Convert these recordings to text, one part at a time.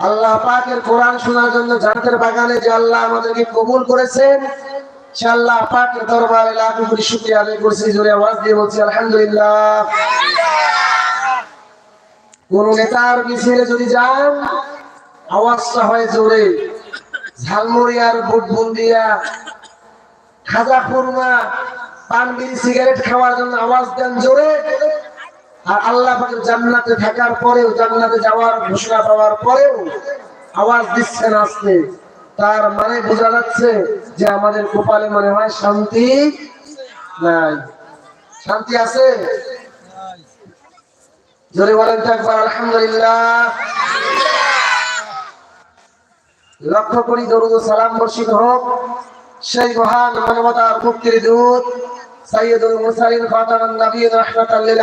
আল্লাহ পাকের কোরআন শোনার জন্য জান্নাতের বাগানে যে আল্লাহ আমাদেরকে কবুল করেছেন, সে আল্লাহ পাকের দরবারে লাখ কোটি শুকরিয়া আদায় করছি, জোরে আওয়াজ দিয়ে বলছি, আলহামদুলিল্লাহ। কোন নেতার মিছিলে যদি যান, আওয়াজটা হয় জোরে। ঝালমুড়িয়ার বুটবুন্দিয়া, খাজা খুরমা পান বিড়ি সিগারেট খাওয়ার জন্য আওয়াজ দেন জোরে। আর আল্লাহ পাকের জান্নাতে থাকার পরেও, জান্নাতে যাওয়ার ঘোষণা পাওয়ার পরেও আওয়াজ দিচ্ছেন আসতে তার মানে বোঝা যাচ্ছে যে আমাদের কপালে মনে হয় শান্তি নাই। শান্তি আছে? জোরে বলেন তো একবার, আলহামদুলিল্লাহ। লক্ষ্য করি, দরুদ সালাম বর্ষিত হোক। সেই মহান মানবতার মুক্তির দূত সাইয়দুল মুরসালিন, খাতামুন নবিয়্যিন রাহমাতাল লিল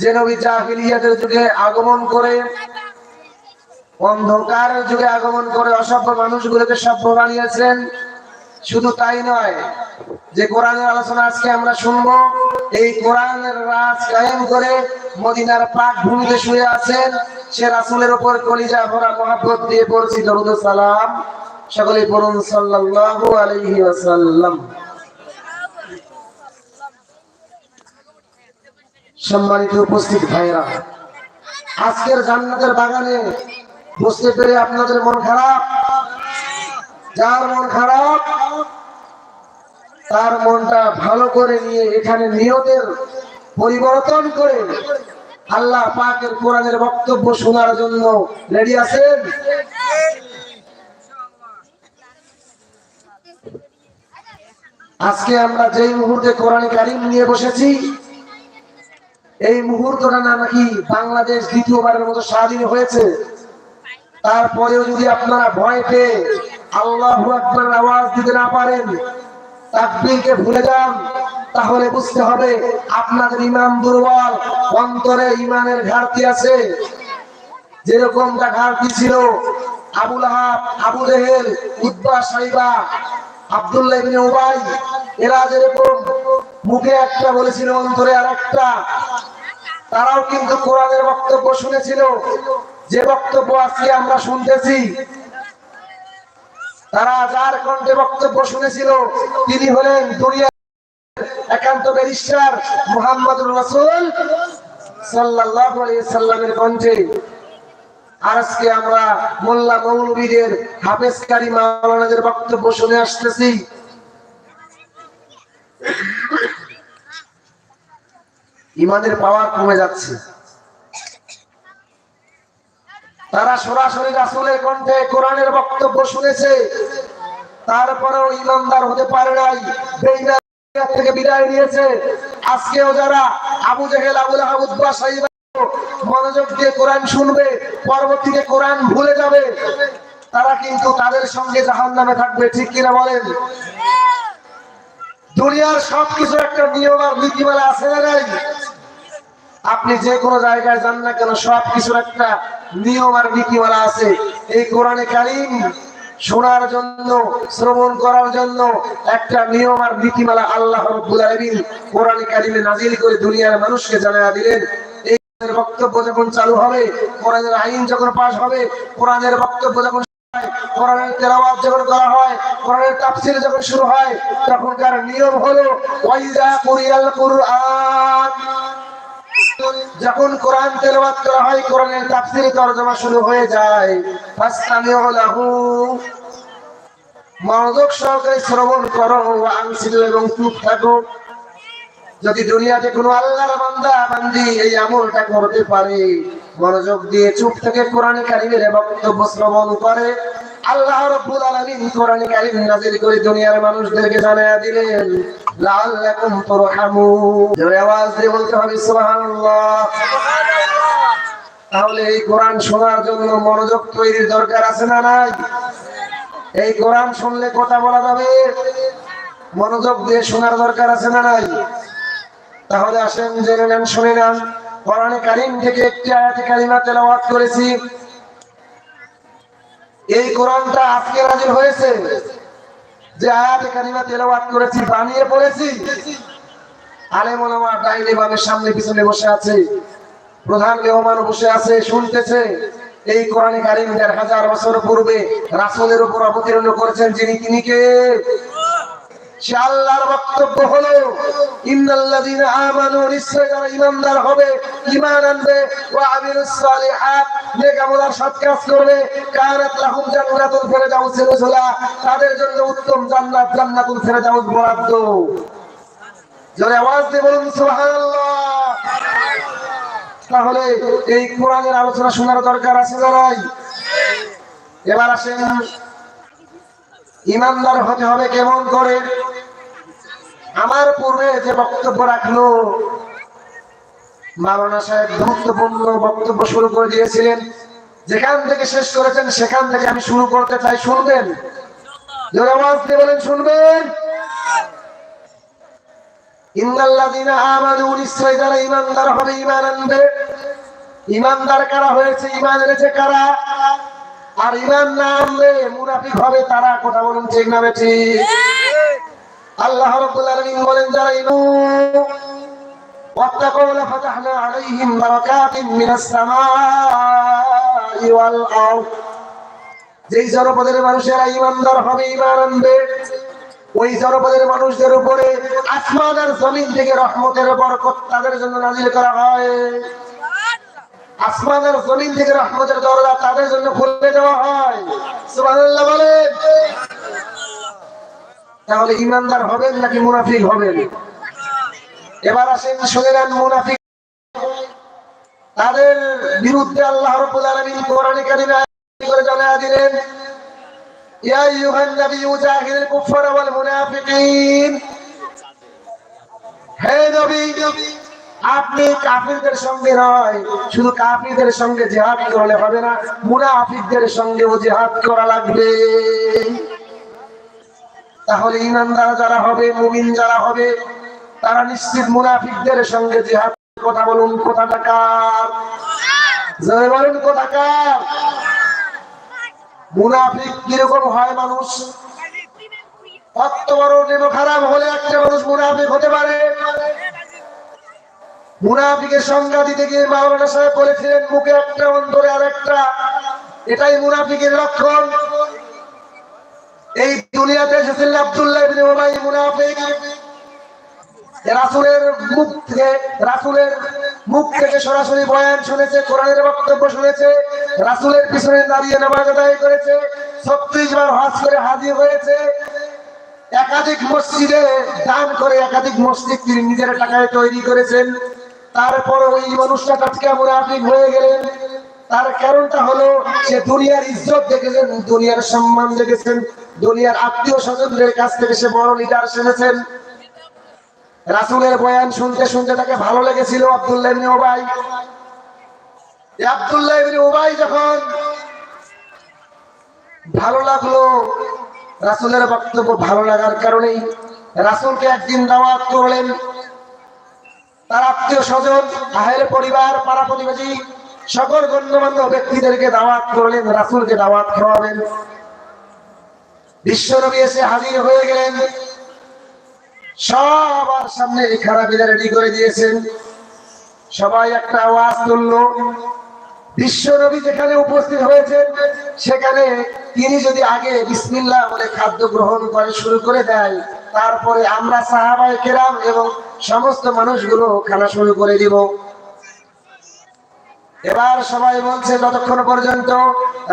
যে নবী জাহিলিয়াতের যুগে আগমন করে, অন্ধকারের যুগে আগমন করে অসভ্য মানুষগুলোকে সভ্য বানিয়েছেন, শুধু তাই নয়, যে কোরআনের আলোচনা আজকে আমরা শুনব, এই কোরআনের রাজ কায়েম করে মদিনার পাক ভূমিতে শুয়ে আছেন, সে রাসুলের উপর কলিজা ভরা মহাব্বত দিয়ে পড়ছি দরুদ সালাম। সকলে পড়ুন সাল্লাল্লাহু আলাইহি ওয়াসাল্লাম। সম্মানিত উপস্থিত ভাইরা আজকের জান্নাতের বাগানে বসতে পেরে আপনাদের মন খারাপ? যার মন খারাপ, তার মনটা ভালো করে নিয়ে এখানে নিয়তের পরিবর্তন করে আল্লাহ পাকের কোরআনের বক্তব্য শোনার জন্য রেডি আছেন? আজকে আমরা যেই মুহূর্তে কোরআন কারিম নিয়ে বসেছি এই মুহূর্তটা না নাকি বাংলাদেশ দ্বিতীয়বারের মতো স্বাধীন হয়েছে? তারপরেও যদি আপনারা ভয় পেয়ে আল্লাহ আকবর আওয়াজ দিতে না পারেন ভুলে যান, তাহলে বুঝতে হবে আপনাদের ইমান দুর্বল, অন্তরে ইমানের ঘাটতি আছে। যেরকমটা ঘাটতি ছিল আবুল আহাব আবু জেহেল, উদ্বা সাইবা, আব্দুল্লাহ ইবনে এরা যেরকম মুখে একটা বলেছিল, অন্তরে আর একটা তারাও কিন্তু কোরআনের বক্তব্য শুনেছিল। যে বক্তব্য আজকে আমরা শুনতেছি, তারা যার কণ্ঠে বক্তব্য শুনেছিল, তিনি হলেন একান্ত ব্যারিস্টার মুহাম্মদুর রাসূল সাল্লামের কণ্ঠে। আর আজকে আমরা মোল্লা মৌলবীদের হাফেজকারী মাওলানাদের বক্তব্য শুনে আসতেছি। ইমানের পাওয়ার কমে যাচ্ছে। তারা সরাসরি রাসূলের কণ্ঠে কোরআনের বক্তব্য শুনেছে। তারপরেও ইমানদার হতে পারে নাই। থেকে বিদায় নিয়েছে। আজকেও যারা Abu Jahl Abu Lahab Utba Shaiba মনোযোগ দিয়ে কোরআন শুনবে, পরবর্তীতে কোরআন ভুলে যাবে, তারা কিন্তু তাদের সঙ্গে জাহান্নামে থাকবে। ঠিক কিনা বলেন? দুনিয়ার সবকিছু একটা নিয়ম আর নীতিমালা আছে না নাই? আপনি যে কোনো জায়গায় যান না কেন সব কিছুর একটা নিয়ম আর নীতিমালা আছে। এই কোরআনে কারিম শোনার জন্য, শ্রবণ করার জন্য একটা নিয়ম আর নীতিমালা আল্লাহ রব্বুল আলামিন কোরআনে কারিমে নাজিল করে দুনিয়ার মানুষকে জানায়া দিলেন। এই বক্তব্য যখন চালু হবে, কোরআনের আইন যখন পাশ হবে, কোরআনের বক্তব্য যখন শুরু হয় তখনকার নিয়ম হলো ওয়াইদা কুরিয়াল যখন কোরআন তেলাওয়াত করা হয়, কোরআনের তাফসীর তরজমা শুরু হয়ে যায়। মনোযোগ সহকারে শ্রবণ করো আনছিল এবং চুপ থাকো। যদি দুনিয়াতে কোনো আল্লাহর বান্দা, বান্দি এই আমলটা করতে পারে, মনোযোগ দিয়ে চুপ থেকে কোরআনে কারিমের বক্তব্য শ্রবণ করে। আল্লাহ রাব্বুল আলামিন কোরআনে কারিম নাযিল করে দুনিয়ার মানুষদেরকে জানায়া দিলেন, লাআল্লাকুম তুরহামুন। জোরে আওয়াজ দিয়ে বলতে হবে, সুবহানাল্লাহ। তাহলে এই কোরআন শোনার জন্য মনোযোগ তৈরির দরকার আছে না নাই? এই কোরআন শুনলে কথা বলা যাবে? মনোযোগ দিয়ে শোনার দরকার আছে না নাই? তাহলে আসেন, জেনে নেন, শুনে নেন। কোরআনে কারিম থেকে একটি আয়াতে কারিমা তেলাওয়াত করেছি। এই কোরআনটা আজকে নাজিল হয়েছে। যে আয়াত কারিমা তেলাওয়াত করেছি, বানিয়ে পড়েছি। আলেম ওলামা ডাইনে বামের সামনে পিছনে বসে আছে। প্রধান মেহমান বসে আছে, শুনতেছে। এই কোরআনে কারিম দেড় হাজার বছর পূর্বে রাসুলের উপর অবতীর্ণ করেছেন যিনি, তিনি কে? সে আল্লাহর বক্তব্য হলো, ইন্নাল্লাযীনা আমানু যারা ঈমানদার হবে, ঈমান আনবে, ওয়া আমিলুস সালিহাত সৎ কাজ করবে, কানাত লাহুম জান্নাতুল ফিরদাউস তাদের জন্য উত্তম জান্নাত, জান্নাতুল ফিরদাউস বরাদ্দ। জোরে আওয়াজ দিয়ে বলুন, সুবহানাল্লাহ। তাহলে এই কোরআনের আলোচনা শোনার দরকার আছে না এবার আসেন ইমানদার হতে হবে কেমন করে? আমার পূর্বে যে বক্তব্য রাখল, মাওলানা সাহেব গুরুত্বপূর্ণ বক্তব্য শুরু করে দিয়েছিলেন। যেখান থেকে শেষ করেছেন, সেখান থেকে আমি শুরু করতে চাই। শুনবেন? ঈমানদার কারা হয়েছে? ঈমান এনেছে কারা? আর ঈমান না আনলে মুনাফিক হবে তারা কথা বলুন ঠিক না ঠিক আল্লাহ রাব্বুল আলামিন বলেন যারা ঈমান واتقوا لفتحنا عليهم بركات من السماء والأرض যেই জনপদের মানুষেরা ইমানদার হবে ইমান আনবে ওই জনপদের মানুষদের উপরে আসমান আর জমিন থেকে রহমতের বরকত তাদের জন্য নাজিল করা হয় আসমান আর জমিন থেকে রহমতের দরজা তাদের জন্য খুলে দেওয়া হয়। সুবহানাল্লাহ বলেন। তাহলে ইমানদার হবেন নাকি মুনাফিক হবেন? এবার আসেন, শুনে নেন মুনাফিক। তাদের বিরুদ্ধে আল্লাহ রাব্বুল আলামিন কোরআনে কারিমে করে জানা দিলেন, ইয়া আইয়ুহান ওয়াল মুনাফিকিন। হে নবী! আপনি কাফিরদের সঙ্গে নয়, শুধু কাফিরদের সঙ্গে জিহাদ করলে হবে না, মুনাফিকদের সঙ্গেও জিহাদ করা লাগবে। তাহলে ইমানদার যারা হবে, মুমিন যারা হবে, তারা নিশ্চিত মুনাফিকদের সঙ্গে জিহাদ কথা বলুন, কথাটা কার? জয় বলুন, কথা কার? মুনাফিক কীরকম হয় মানুষ? অত বড় নেম খারাপ হলে একটা মানুষ মুনাফিক হতে পারে। মুনাফিকের সংজ্ঞা দিতে গিয়ে মাওলানা সাহেব বলেছিলেন, মুখে একটা, অন্তরে আর একটা এটাই মুনাফিকের লক্ষণ। এই দুনিয়াতে এসেছিলেন আব্দুল্লাহ মুনাফিক। রাসূলের মুখ থেকে, রাসূলের মুখ থেকে সরাসরি বয়ান শুনেছে, কোরআনের বক্তব্য শুনেছে, রাসূলের পিছনে দাঁড়িয়ে নামাজ আদায় করেছে 36 বার হজ করে হাজির হয়েছে। একাধিক মসজিদে দান করে একাধিক মসজিদ তিনি নিজের টাকায় তৈরি করেছেন। তারপর ওই মানুষটা টাটকা মুনাফিক হয়ে গেলেন। তার কারণটা হলো, সে দুনিয়ার ইজ্জত দেখেছেন, দুনিয়ার সম্মান দেখেছেন, দুনিয়ার আত্মীয় স্বজনদের কাছ থেকে সে বড় লিডার সেজেছেন রাসূলের বয়ান শুনতে শুনতে তাকে ভালো লেগেছিল আব্দুল্লাহ ইবনে এই আব্দুল্লাহ ইবনে উবাই যখন ভালো লাগল, রাসূলের বক্তব্য ভালো লাগার কারণেই রাসুলকে একদিন দাওয়াত করলেন। তার আত্মীয় স্বজন আহের পরিবার, পাড়া প্রতিবেশী, সকল গণ্যমান্য ব্যক্তিদেরকে দাওয়াত করলেন, রাসুলকে দাওয়াত খাওয়াবেন বিশ্বনবী এসে হাজির হয়ে গেলেন। সবার সামনে খারাপিরা রেডি করে দিয়েছেন। সবাই একটা আওয়াজ তুললো। বিশ্বনবী যেখানে উপস্থিত হয়েছেন, সেখানে তিনি যদি আগে বিসমিল্লাহ বলে খাদ্য গ্রহণ করে শুরু করে দেয়, তারপরে আমরা সাহাবাই কেরাম এবং সমস্ত মানুষগুলো খানা শুরু করে দিব। এবার সবাই বলছে যতক্ষণ পর্যন্ত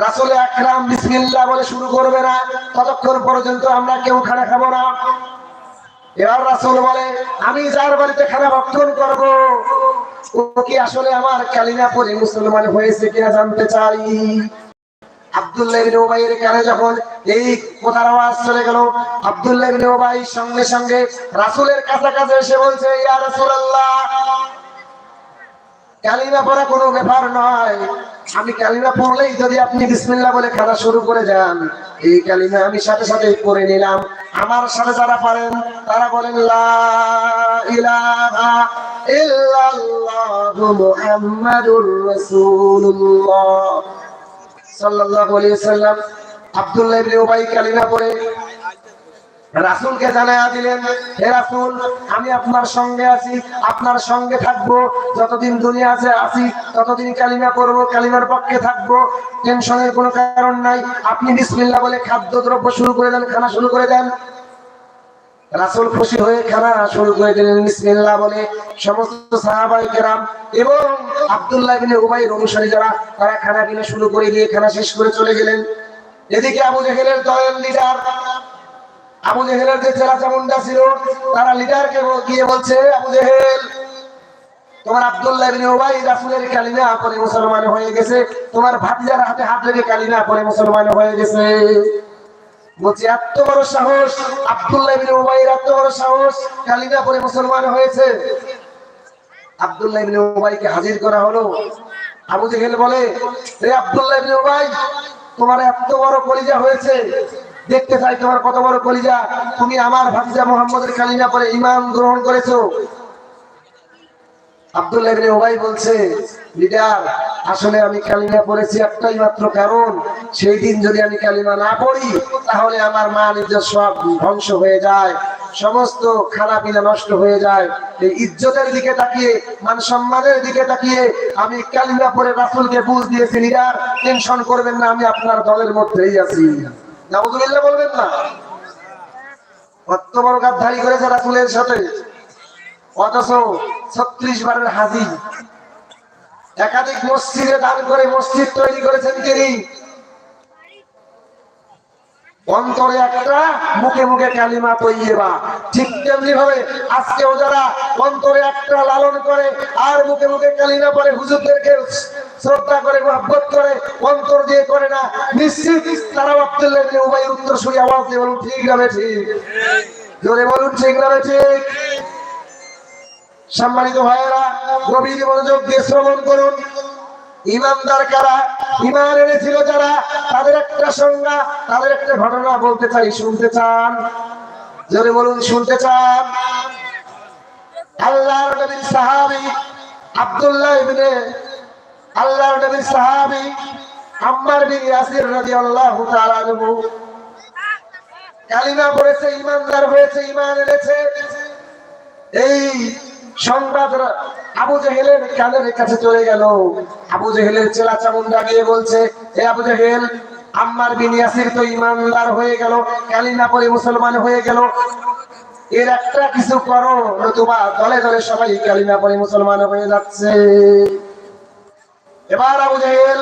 রাসুল আকরাম বিসমিল্লাহ বলে শুরু করবে না, ততক্ষণ পর্যন্ত আমরা কেউ খানা খাব না। এবার রাসুল বলে, আমি যার বাড়িতে খানা ভক্ষণ করব ও কি আসলে আমার কালিনা পরে মুসলমান হয়েছে কিনা জানতে চাই? এই আমি কালিমা পড়লেই যদি আপনি বিসমিল্লাহ বলে খাওয়া শুরু করে যান, এই কালিমা আমি সাথে সাথে পড়ে নিলাম। আমার সাথে যারা পারেন, তারা বলেন, লা ইল্লাল্লাহু মুহাম্মাদুর রাসুলকে জানায়া দিলেন, হে রাসুল, আমি আপনার সঙ্গে আছি, আপনার সঙ্গে থাকব, যতদিন দুনিয়া আছে আছি, ততদিন কালিমা করব কালিমার পক্ষে থাকব, টেনশনের কোনো কারণ নাই, আপনি বিসমিল্লাহ বলে খাদ্য দ্রব্য শুরু করে দেন, খানা শুরু করে দেন। রাসুল খুশি হয়ে খেলা শুরু করে দিলেন, বিসমিল্লাহ বলে সমস্ত সাহাবাই কেরাম এবং আব্দুল্লাহ বিন উবাইর অনুসারী যারা, তারা খানা কিনে শুরু করে দিয়ে খানা শেষ করে চলে গেলেন। এদিকে আবু জেহেলের দলের লিডার আবু জেহেলের যে চেলা চামুন্ডা ছিল, তারা লিডারকে গিয়ে বলছে, আবু জেহেল, তোমার আব্দুল্লাহ বিন উবাই রাসূলের কালিমা পরে মুসলমান হয়ে গেছে। তোমার ভাতিজার হাতে হাত লেগে কালিমা পরে মুসলমান হয়ে গেছে। বলছে, এত বড় সাহস, আব্দুল্লাহ বিন উবাইর এত বড় সাহস, কালিমা পরে মুসলমান হয়েছে। আব্দুল্লাহ ইবনে উবাইকে হাজির করা হলো। আবু জেহেল বলে রে আব্দুল্লাহ ইবনে উবাই তোমার এত বড় কলিজা হয়েছে। দেখতে চাই তোমার কত বড় কলিজা। তুমি আমার ভাতিজা মোহাম্মদের কালিমা পরে ইমান গ্রহণ করেছ। আব্দুল্লাহ ইবনে উবাই বলছে, লিডার, আসলে আমি কালিমা পড়েছি একটাই মাত্র কারণ, সেই দিন যদি আমি কালিমা না পড়ি, তাহলে আমার মা নিজের সব ধ্বংস হয়ে যায়, সমস্ত নষ্ট হয়ে যায়। এই ইজ্জতের দিকে তাকিয়ে মান সম্মানের দিকে তাকিয়ে আমি কালিমা পরে রাসুলকে বুঝ দিয়েছি, লিডার, টেনশন করবেন না, আমি আপনার দলের মধ্যেই আছি। নাউজুবিল্লাহ বলবেন না? কত বড় গাদ্দারি করেছে রাসুলের সাথে। অথচ ছত্রিশ বারের হাজি একাধিক মসজিদে দান করে মসজিদ তৈরি করেছেন তিনি। অন্তরে একটা, মুখে মুখে কালিমা তৈবা ঠিক তেমনি ভাবে আজকেও যারা অন্তরে একটা লালন করে আর মুখে মুখে কালিমা পরে হুজুরদেরকে শ্রদ্ধা করে, মহব্বত করে, অন্তর দিয়ে করে না, নিশ্চিত তারা আব্দুল্লাহ উবাইয়ের উত্তর শুনে আওয়াজ দিয়ে বলুন, ঠিক না ঠিক? জোরে বলুন, ঠিক না ঠিক? সম্মানিত ভাইয়েরা, গভীর মনোযোগ দিয়ে শ্রবণ করুন। ইমানদার কারা? ইমান এনেছিল যারা? তাদের একটা সংজ্ঞা, তাদের একটা ঘটনা বলতে চাই, শুনতে চান? জোরে বলুন, শুনতে চান? আল্লাহর নবীর সাহাবী আব্দুল্লাহ ইবনে, আল্লাহর নবীর সাহাবী আম্মার বিন ইয়াসির রাদিয়াল্লাহু তাআলা আনহু। কালিমা পড়েছে, ইমানদার হয়েছে, ইমান এনেছে। এই সংবাদ আবু জেহেলের কানের কাছে চলে গেল। আবু জেহেলের চেলা চামুন্ডা গিয়ে বলছে, এ আবু জেহেল, আম্মার বিন তো ইমানদার হয়ে গেল, কালিমা পরে মুসলমান হয়ে গেল। এর একটা কিছু করো, নতুবা দলে দলে সবাই কালিমা পরে মুসলমান হয়ে যাচ্ছে। এবার আবু জেহেল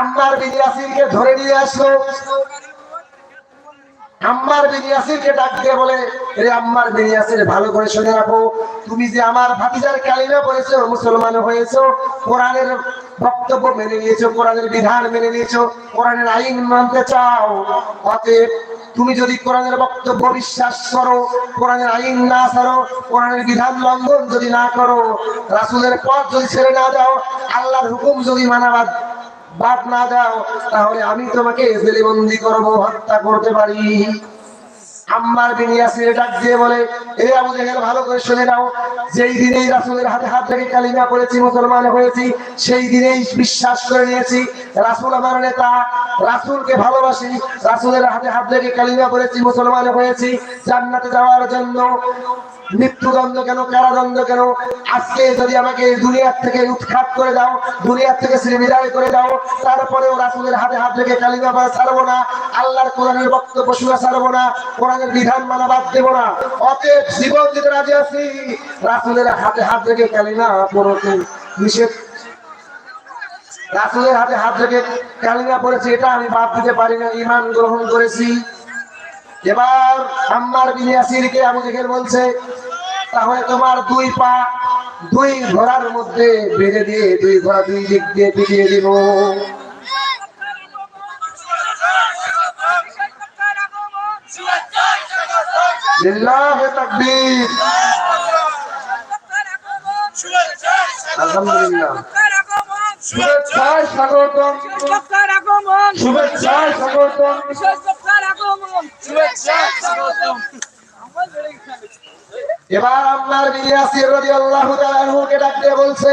আম্মার বিন ইয়াসিরকে ধরে নিয়ে আসলো। আম্মার বিনিয়াসিরকে ডাক দিয়ে বলে, রে আম্মার বিনিয়াসির ভালো করে শুনে রাখো। তুমি যে আমার ভাতিজার কালিমা পড়েছো, মুসলমান হয়েছো, কোরআনের বক্তব্য মেনে নিয়েছো, কোরআনের বিধান মেনে নিয়েছো, কোরআনের আইন মানতে চাও, অতএব তুমি যদি কোরআনের বক্তব্য বিশ্বাস করো, কোরআনের আইন না ছাড়ো, কোরআনের বিধান লঙ্ঘন যদি না করো, রাসূলের পথ যদি ছেড়ে না দাও, আল্লাহর হুকুম যদি মানা বাদ না দাও তাহলে আমি তোমাকে জেলে বন্দি করব হত্যা করতে পারি। আম্মার বিন ইয়াসির ডাক দিয়ে বলে, এ আবু জেহেল, ভালো করে শুনে নাও। যেই দিনেই রাসূলের হাতে হাত রেখে কালিমা পড়েছি, মুসলমান হয়েছি, সেই দিনেই বিশ্বাস করে নিয়েছি, রাসূল আমার নেতা, রাসূলকে ভালোবাসি, রাসূলের হাতে হাত রেখে কালিমা পড়েছি, মুসলমান হয়েছি, জান্নাতে যাওয়ার জন্য। মৃত্যুদণ্ড কেন, কারাদণ্ড কেন? আজকে যদি আমাকে দুনিয়ার থেকে উৎখাত করে দাও, দুনিয়ার থেকে শ্রী শ্রীবিদায় করে দাও, তারপরেও রাসূলের হাতে হাত রেখে কালিমা পড়া ছাড়বো না, আল্লাহর কোরআনের বক্তব্য শোনা ছাড়বো না কোরআনের বিধান মানা বাদ দেবো না। অতএব জীবন দিতে রাজি আছি। রাসুলের হাতে হাত রেখে কালিমা পড়তে নিষেধ। রাসুলের হাতে হাত রেখে কালিমা পড়েছি, এটা আমি বাদ দিতে পারি না। ইমান গ্রহণ করেছি। এবার আম্মার বিন ইয়াসিরকে আবু জেহেল বলছে, তাহলে তোমার দুই পা দুই ঘোড়ার মধ্যে বেঁধে দিয়ে দুই ঘোড়া দুই দিক দিয়ে পিটিয়ে দিব। লিল্লাহে তাকবীর। এবার আপনার বিয়াসির রাদিয়াল্লাহু তাআলা বলছে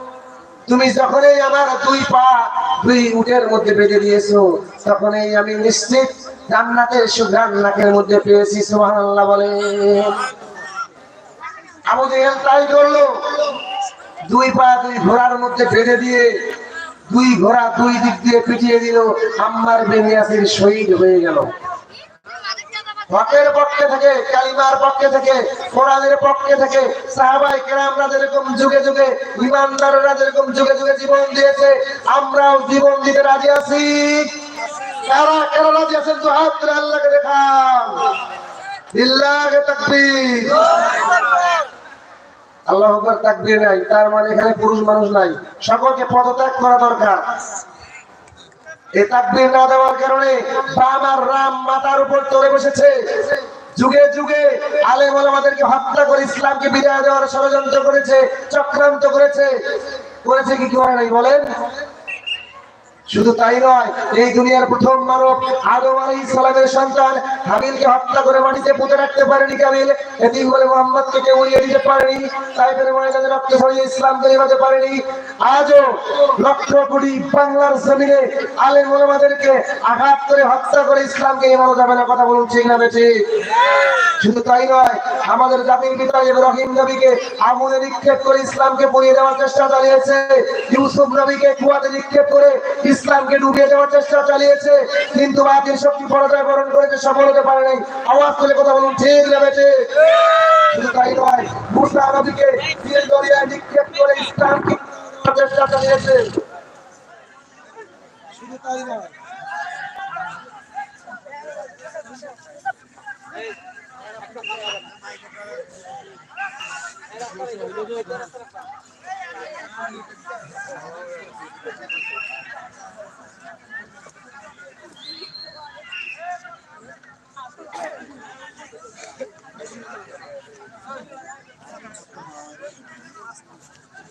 তুমি যখনই আমার দুই পা, দুই উটের মধ্যে বেঁধে দিয়েছ, তখনই আমি নিশ্চিত জান্নাতের সুঘ্রাণ নাকের মধ্যে পেয়েছি, সুবহানাল্লাহ বলে। আবু তাই করল। দুই পা, দুই ঘোড়ার মধ্যে বেঁধে দিয়ে দুই ঘোড়া দুই দিক দিয়ে পিটিয়ে দিল। আম্মার বেনিয়াসির শহীদ হয়ে গেল। হকের পক্ষে থেকে, কালিমার পক্ষে থেকে, কোরআনের পক্ষে থেকে সাহাবাই কেরামরা যেরকম যুগে যুগে, ইমানদাররা যেরকম যুগে যুগে জীবন দিয়েছে, আমরাও জীবন দিতে রাজি আছি। কারা কারা রাজি আছেন? তো আল্লাহকে দেখান। লিল্লাহে তাকবীর। আল্লাহ নাই। তার মানে এখানে পুরুষ মানুষ নাই। সকলকে পদত্যাগ করা দরকার। এই তাকবির না দেওয়ার কারণে বাম আর রাম মাথার উপর চলে বসেছে। যুগে যুগে আলেম আমাদেরকে হত্যা করে ইসলামকে বিদায় দেওয়ার ষড়যন্ত্র করেছে, চক্রান্ত করেছে। করেছে কি, করে নাই বলেন? শুধু তাই নয়, এই দুনিয়ার প্রথম মানব আদম আলাইহিস সালামের সন্তান হাবিলকে হত্যা করে মাটিতে পুঁতে রাখতে পারেনি কাবিল এতিম বলে মোহাম্মদকে কেউ উড়িয়ে দিতে পারেনি তাইফের ময়দানে রক্ত ইসলাম তৈরি হতে পারেনি। আজও লক্ষ কোটি বাংলার জমিনে আলেম ওলামাদেরকে আঘাত করে হত্যা করে ইসলামকে এমানো যাবে না, কথা বলুন ঠিক না বেঠি শুধু তাই নয়, আমাদের জাতির পিতা ইব্রাহিম নবীকে আগুনে নিক্ষেপ করে ইসলামকে পুড়িয়ে দেওয়ার চেষ্টা চালিয়েছে। ইউসুফ নবীকে কুয়াতে নিক্ষেপ করে ইসলামকে ডুবিয়ে দেওয়ার চেষ্টা চালিয়েছে কিন্তু বাতিল শক্তি পরাজয় বরণ করেছে সফল হতে পারে নাই আওয়াজ তুলে কথা বলুন ঠিক বেটে শুধু তাই নয় মুসা নবীকে নিক্ষেপ করে ইসলামকে চেষ্টা চালিয়েছে শুধু তাই নয় Okay, okay,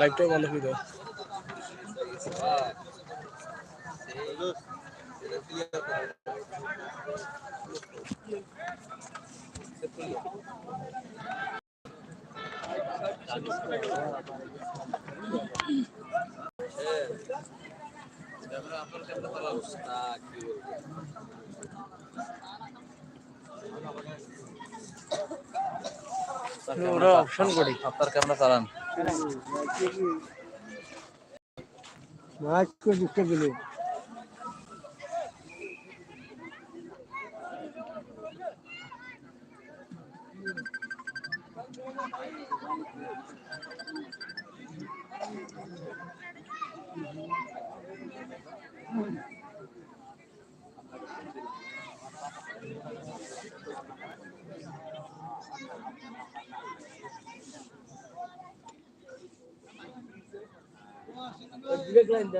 লাইভটা বন্ধ করে দাও। ওরা অপশন করি। আপনার ক্যামেরা চালান। মাছ করে দিলে विवेकानंद